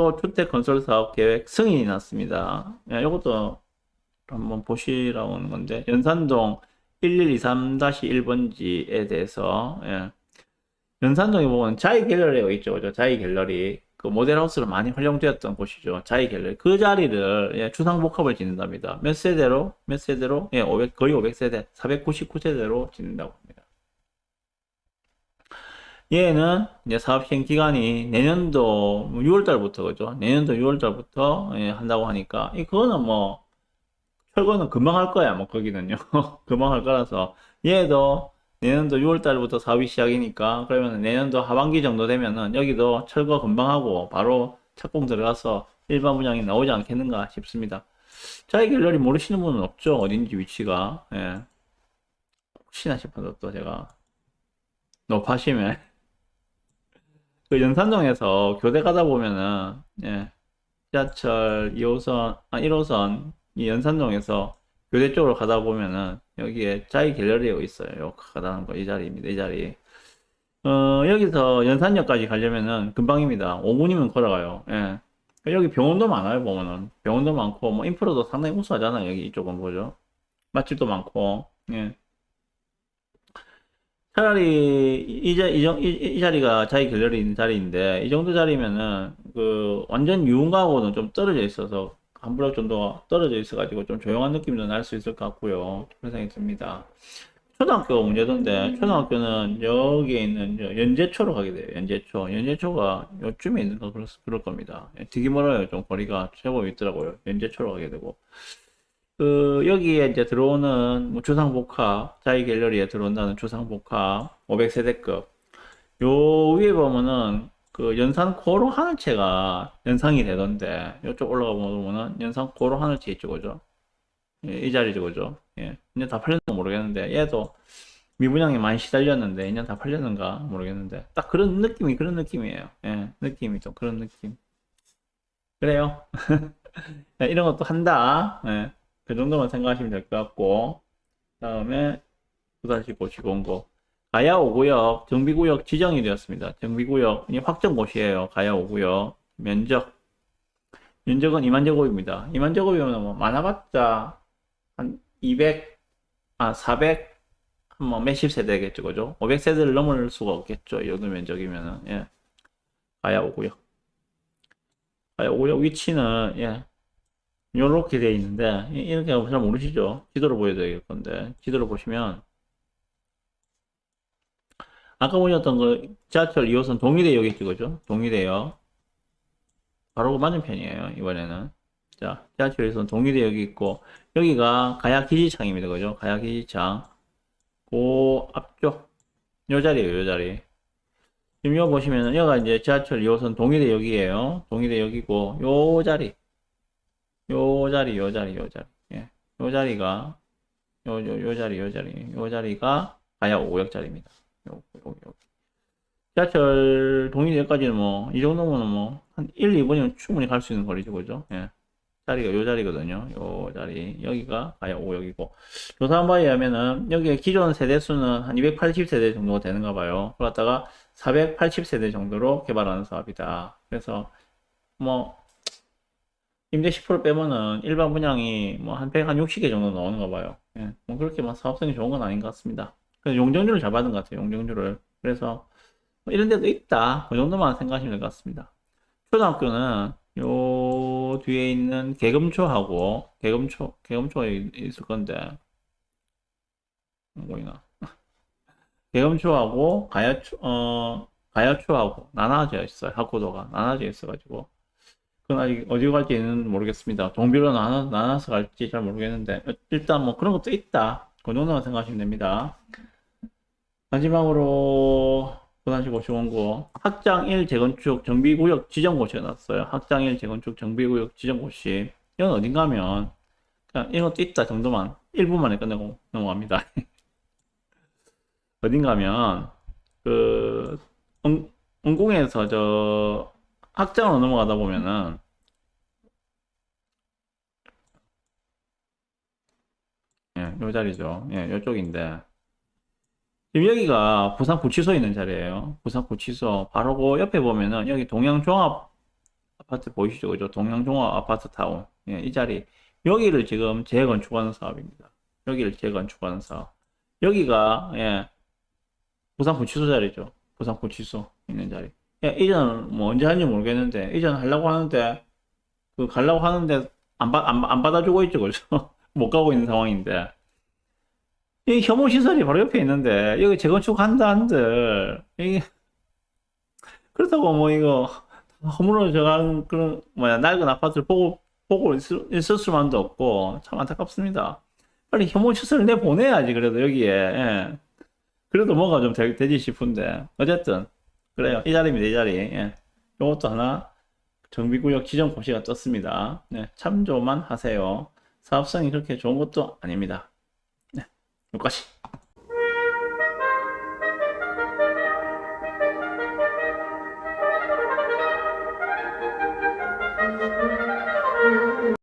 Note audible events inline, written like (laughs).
또 주택 건설 사업 계획 승인이 났습니다. 예, 이것도 한번 보시라고 하는 건데 연산동 1123-1번지에 대해서 예. 연산동에 보면 자이 갤러리가 있죠, 그죠? 자이 갤러리 그 모델하우스로 많이 활용되었던 곳이죠. 자이 갤러리 그 자리를 예, 주상복합을 짓는답니다. 몇 세대로 몇 세대로 예, 500 거의 500세대 499세대로 짓는다고. 얘는 이제 사업 시행 기간이 내년도 6월 달부터 그죠? 내년도 6월 달부터 예, 한다고 하니까 이 그거는 뭐 철거는 금방 할 거야 뭐 거기는요 (laughs) 금방 할 거라서 얘도 내년도 6월 달부터 사업이 시작이니까 그러면 내년도 하반기 정도 되면은 여기도 철거 금방 하고 바로 착공 들어가서 일반 분양이 나오지 않겠는가 싶습니다. 자이 갤러리 모르시는 분은 없죠 어딘지 위치가 예. 혹시나 싶어서 또 제가 높아시면 그 연산동에서 교대 가다 보면은 예, 지하철 2호선 아 1호선 이 연산동에서 교대 쪽으로 가다 보면은 여기에 자이 갤러리가 있어요. 요 가다는 거 이 자리입니다. 이 자리. 어 여기서 연산역까지 가려면은 금방입니다. 5분이면 걸어가요. 예. 여기 병원도 많아요 보면은 병원도 많고 뭐 인프라도 상당히 우수하잖아요. 여기 이쪽은 보죠. 맛집도 많고 예. 차라리 이, 자, 이, 정- 이, 이 자리가 자기 갤러리 있는 자리인데 이 정도 자리면은 그 완전 유흥가하고는 좀 떨어져 있어서 한 블록 정도 떨어져 있어가지고 좀 조용한 느낌도 날 수 있을 것 같고요. 그런 생각이 듭니다. 초등학교가 문제던데 초등학교는 여기에 있는 저 연제초로 가게 돼요. 연제초. 연제초가 요쯤에 있는 거 그럴, 그럴 겁니다. 예, 되게 멀어요 좀 거리가 제법 있더라고요. 연제초로 가게 되고 그 여기에 이제 들어오는 뭐 주상복합 자이 갤러리에 들어온다는 주상복합 500세대급. 요 위에 보면은 그 연산 고로 하늘채가 연상이 되던데 이쪽 올라가 보면은 연산 고로 하늘채 있죠 그죠? 예, 이 자리죠 그죠? 예 이제 다 팔렸는지 모르겠는데 얘도 미분양이 많이 시달렸는데 이제 다 팔렸는가 모르겠는데 딱 그런 느낌이 그런 느낌이에요. 예 느낌이 좀 그런 느낌. 그래요? 예, (laughs) 이런 것도 한다. 예. 그 정도만 생각하시면 될 것 같고 다음에 또다시 보시고 가야 5구역 정비구역 지정이 되었습니다. 정비구역 이 확정고시예요. 가야 5구역 면적 면적은 2만 제곱입니다. 2만 제곱이면 뭐 많아봤자 한 200, 아 400, 뭐 몇십 세대겠죠, 그죠? 500세대를 넘을 수가 없겠죠. 이 정도 면적이면은 예. 가야 5구역. 가야 5구역 위치는 예. 요렇게 돼 있는데 이- 이렇게 잘 모르시죠? 지도로 보여드릴 건데 지도로 보시면 아까 보셨던 그 지하철 2호선 동의대역이죠, 그죠? 동의대역 바로 그 맞은편이에요 이번에는 자 지하철 2호선 동의대역이 있고 여기가 가야 기지창입니다, 그죠? 가야 기지창 그 앞쪽 요 자리에요, 요 자리 지금 여기 보시면은 여기가 이제 지하철 2호선 동의대역이에요 동의대역이고 요 자리 요 자리, 요 자리, 요 자리. 예. 요 자리가, 요, 요, 요 자리, 요 자리. 요 자리가 가야 5역 자리입니다. 요, 요, 요. 지하철 동의대까지는 뭐, 이 정도면 뭐, 한 1, 2분이면 충분히 갈 수 있는 거리죠, 그죠? 예. 자리가 요 자리거든요. 요 자리. 여기가 가야 5역이고. 조사한 바에 의하면은, 여기 기존 세대수는 한 280세대 정도가 되는가 봐요. 그러다가 480세대 정도로 개발하는 사업이다. 그래서, 뭐, 임대 10% 빼면은 일반 분양이 뭐 한 100, 한 60개 정도 나오는가 봐요. 예. 뭐 그렇게 막 사업성이 좋은 건 아닌 것 같습니다. 그래서 용적률을 잘 받은 것 같아요. 용적률을. 그래서 뭐 이런 데도 있다. 그 정도만 생각하시면 될 것 같습니다. 초등학교는 요 뒤에 있는 개금초하고 개금초, 개금초가 있을 건데 뭐 보이나? (laughs) 개금초하고 가야초, 어, 가야초하고 나눠져 있어요. 학구도가 나눠져 있어가지고 아직 어디 갈지는 모르겠습니다. 종비로 나눠, 나눠 서 갈지 잘 모르겠는데, 일단 뭐 그런 것도 있다. 그 정도만 생각하시면 됩니다. 마지막으로, 고난시 고시원고, 학장 1 재건축 정비구역 지정고시가 났어요. 학장 1 재건축 정비구역 지정고시. 이건 어딘가 하면, 그냥 이런 것도 있다 정도만, 1분만에 끝내고 넘어갑니다. (laughs) 어딘가 하면, 그, 응, 응공에서 저, 학장으로 넘어가다 보면은 예, 요 자리죠. 예, 요쪽인데 지금 여기가 부산 구치소 있는 자리예요. 부산 구치소 바로 그 옆에 보면은 여기 동양종합 아파트 보이시죠? 그죠? 동양종합 아파트 타운. 예, 이 자리. 여기를 지금 재건축하는 사업입니다. 여기를 재건축하는 사업. 여기가, 예, 부산 구치소 자리죠. 부산 구치소 있는 자리. 예, 이전 뭐 언제 하는지 모르겠는데, 이전 하려고 하는데, 그 가려고 하는데 안, 받, 안, 안 받아주고 있죠. 그죠? (laughs) 못 가고 있는 상황인데. 이 혐오 시설이 바로 옆에 있는데, 여기 재건축 한다 한들, 이게, (laughs) 그렇다고 뭐 이거, 허물어져 간 그런, 뭐야, 낡은 아파트를 보고, 보고 있을, 있을 수만도 없고, 참 안타깝습니다. 빨리 혐오 시설을 내보내야지, 그래도 여기에. 예. 그래도 뭐가 좀 되, 되지 싶은데. 어쨌든, 그래요. 이 자리입니다, 이 자리. 예. 요것도 하나, 정비구역 지정 고시가 떴습니다. 네, 참조만 하세요. 사업성이 그렇게 좋은 것도 아닙니다. 네, 여기까지.